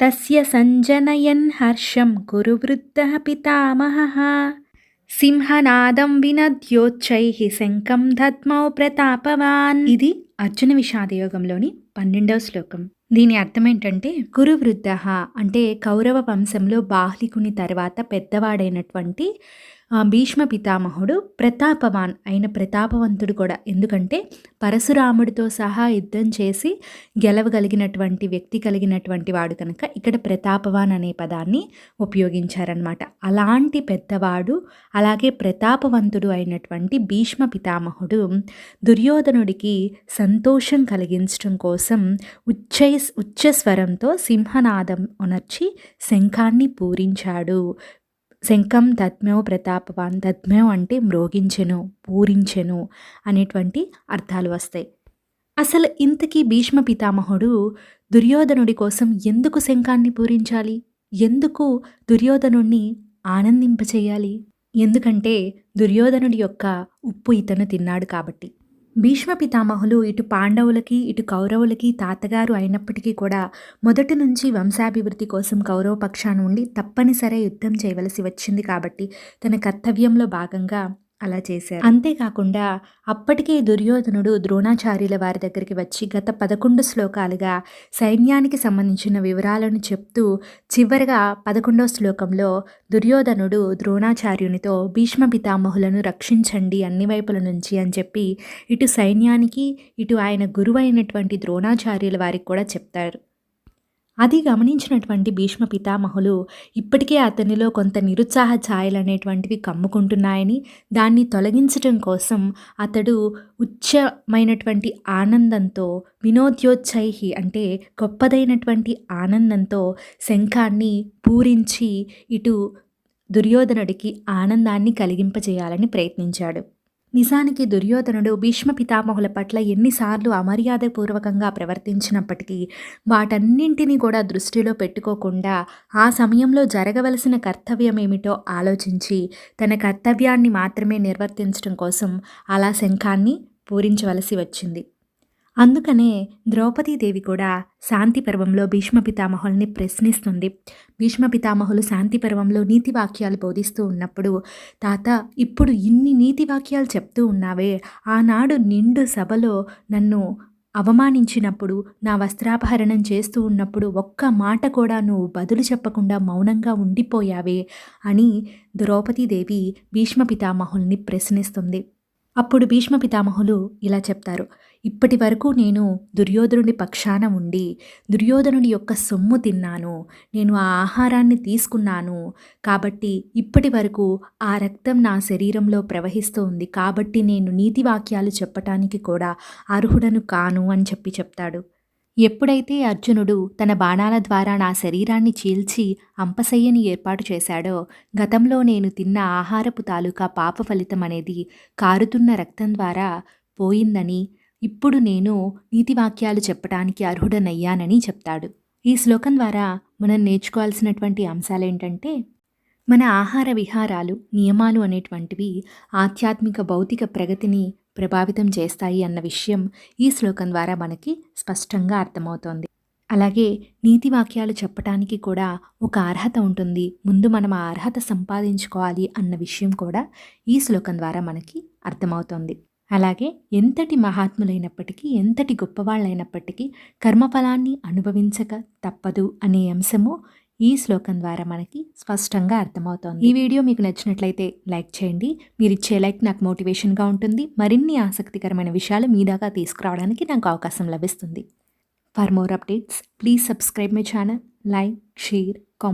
తస్య సంజనయన్ హర్షం గురువృద్ధ పితామహः. సింహనాదం వినద్యోచ్చై శంఖం ధత్మౌ ప్రతాపవాన్. ఇది అర్జున విషాదయోగంలోని పన్నెండవ శ్లోకం. దీని అర్థం ఏంటంటే గురువృద్ధ అంటే కౌరవ వంశంలో బాహ్లికుని తర్వాత పెద్దవాడైనటువంటి భీష్మ పితామహుడు ప్రతాపవాన్ అయిన ప్రతాపవంతుడు కూడా. ఎందుకంటే పరశురాముడితో సహా యుద్ధం చేసి గెలవగలిగినటువంటి వ్యక్తి కలిగినటువంటి వాడు కనుక ఇక్కడ ప్రతాపవాన్ అనే పదాన్ని ఉపయోగించారనమాట అలాంటి పెద్దవాడు అలాగే ప్రతాపవంతుడు అయినటువంటి భీష్మ పితామహుడు దుర్యోధనుడికి సంతోషం కలిగించడం కోసం ఉచ్చై ఉచ్చస్వరంతో సింహనాదం ఉనర్చి శంఖాన్ని పూరించాడు. శంఖం దద్మ్యో ప్రతాపవాన్ దద్మ్యో అంటే మ్రోగించెను పూరించెను అనేటువంటి అర్థాలు వస్తాయి. అసలు ఇంతకీ భీష్మ పితామహుడు దుర్యోధనుడి కోసం ఎందుకు శంఖాన్ని పూరించాలి? ఎందుకు దుర్యోధనుణ్ణి ఆనందింపచేయాలి? ఎందుకంటే దుర్యోధనుడి యొక్క ఉప్పు ఇతను తిన్నాడు కాబట్టి. భీష్మ పితామహులు ఇటు పాండవులకి ఇటు కౌరవులకి తాతగారు అయినప్పటికీ కూడా మొదటి నుంచి వంశాభివృద్ధి కోసం కౌరవ పక్షాన ఉండి తప్పనిసరి యుద్ధం చేయవలసి వచ్చింది కాబట్టి తన కర్తవ్యంలో భాగంగా అలా చేశారు. అంతేకాకుండా అప్పటికే దుర్యోధనుడు ద్రోణాచార్యుల వారి దగ్గరికి వచ్చి గత పదకొండు శ్లోకాలుగా సైన్యానికి సంబంధించిన వివరాలను చెప్తూ చివరగా పదకొండో శ్లోకంలో దుర్యోధనుడు ద్రోణాచార్యునితో భీష్మ పితామహులను రక్షించండి అన్ని వైపుల నుంచి అని చెప్పి ఇటు సైన్యానికి ఇటు ఆయన గురువైనటువంటి ద్రోణాచార్యుల వారికి కూడా చెప్తారు. అది గమనించినటువంటి భీష్మ పితామహులు ఇప్పటికే అతనిలో కొంత నిరుత్సాహ ఛాయలు అనేటువంటివి కమ్ముకుంటున్నాయని దాన్ని తొలగించటం కోసం అతడు ఉచ్చమైనటువంటి ఆనందంతో వినోద్యోత్సైహి అంటే గొప్పదైనటువంటి ఆనందంతో శంఖాన్ని పూరించి ఇటు దుర్యోధనుడికి ఆనందాన్ని కలిగింపజేయాలని ప్రయత్నించాడు. నిజానికి దుర్యోధనుడు భీష్మ పితామహుల పట్ల ఎన్నిసార్లు అమర్యాదపూర్వకంగా ప్రవర్తించినప్పటికీ వాటన్నింటినీ కూడా దృష్టిలో పెట్టుకోకుండా ఆ సమయంలో జరగవలసిన కర్తవ్యం ఏమిటో ఆలోచించి తన కర్తవ్యాన్ని మాత్రమే నిర్వర్తించడం కోసం అలా శంఖాన్ని పూరించవలసి వచ్చింది. అందుకనే ద్రౌపదీదేవి కూడా శాంతి పర్వంలో భీష్మ పితామహుల్ని ప్రశ్నిస్తుంది. భీష్మ పితామహులు శాంతి పర్వంలో నీతి వాక్యాలు బోధిస్తూ ఉన్నప్పుడు తాత ఇప్పుడు ఇన్ని నీతి వాక్యాలు చెప్తూ ఉన్నావే. ఆనాడు నిండు సభలో నన్ను అవమానించినప్పుడు నా వస్త్రాపహరణం చేస్తూ ఉన్నప్పుడు ఒక్క మాట కూడా నువ్వు బదులు చెప్పకుండా మౌనంగా ఉండిపోయావే అని ద్రౌపదీదేవి భీష్మ పితామహుల్ని ప్రశ్నిస్తుంది. అప్పుడు భీష్మ పితామహులు ఇలా చెప్తారు ఇప్పటి వరకు నేను దుర్యోధనుడి పక్షాన ఉండి దుర్యోధనుడి యొక్క సొమ్ము తిన్నాను నేను ఆ ఆహారాన్ని తీసుకున్నాను. కాబట్టి ఇప్పటి వరకు ఆ రక్తం నా శరీరంలో ప్రవహిస్తూ ఉంది కాబట్టి నేను నీతి వాక్యాలు చెప్పటానికి కూడా అర్హుడను కాను అని చెప్పి చెప్తాడు. ఎప్పుడైతే అర్జునుడు తన బాణాల ద్వారా నా శరీరాన్ని చీల్చి అంపశయ్యని ఏర్పాటు చేశాడో గతంలో నేను తిన్న ఆహారపు తాలూకా పాప ఫలితం అనేది కారుతున్న రక్తం ద్వారా పోయిందని ఇప్పుడు నేను నీతివాక్యాలు చెప్పటానికి అర్హుడనయ్యానని చెప్తాడు. ఈ శ్లోకం ద్వారా మనం నేర్చుకోవాల్సినటువంటి అంశాలేంటంటే మన ఆహార విహారాలు నియమాలు అనేటువంటివి ఆధ్యాత్మిక భౌతిక ప్రగతిని ప్రభావితం చేస్తాయి అన్న విషయం ఈ శ్లోకం ద్వారా మనకి స్పష్టంగా అర్థమవుతోంది. అలాగే నీతి వాక్యాలు చెప్పటానికి కూడా ఒక అర్హత ఉంటుంది. ముందు మనం ఆ అర్హత సంపాదించుకోవాలి అన్న విషయం కూడా ఈ శ్లోకం ద్వారా మనకి అర్థమవుతోంది. అలాగే ఎంతటి మహాత్ములైనప్పటికీ ఎంతటి గొప్పవాళ్ళైనప్పటికీ కర్మఫలాన్ని అనుభవించక తప్పదు అనే అంశము ఈ శ్లోకం ద్వారా మనకి స్పష్టంగా అర్థమవుతోంది. ఈ వీడియో మీకు నచ్చినట్లయితే లైక్ చేయండి. మీరు ఇచ్చే లైక్ నాకు మోటివేషన్గా ఉంటుంది. మరిన్ని ఆసక్తికరమైన విషయాలు మీ దాకా తీసుకురావడానికి నాకు అవకాశం లభిస్తుంది. For more updates please subscribe my channel. Like share comment.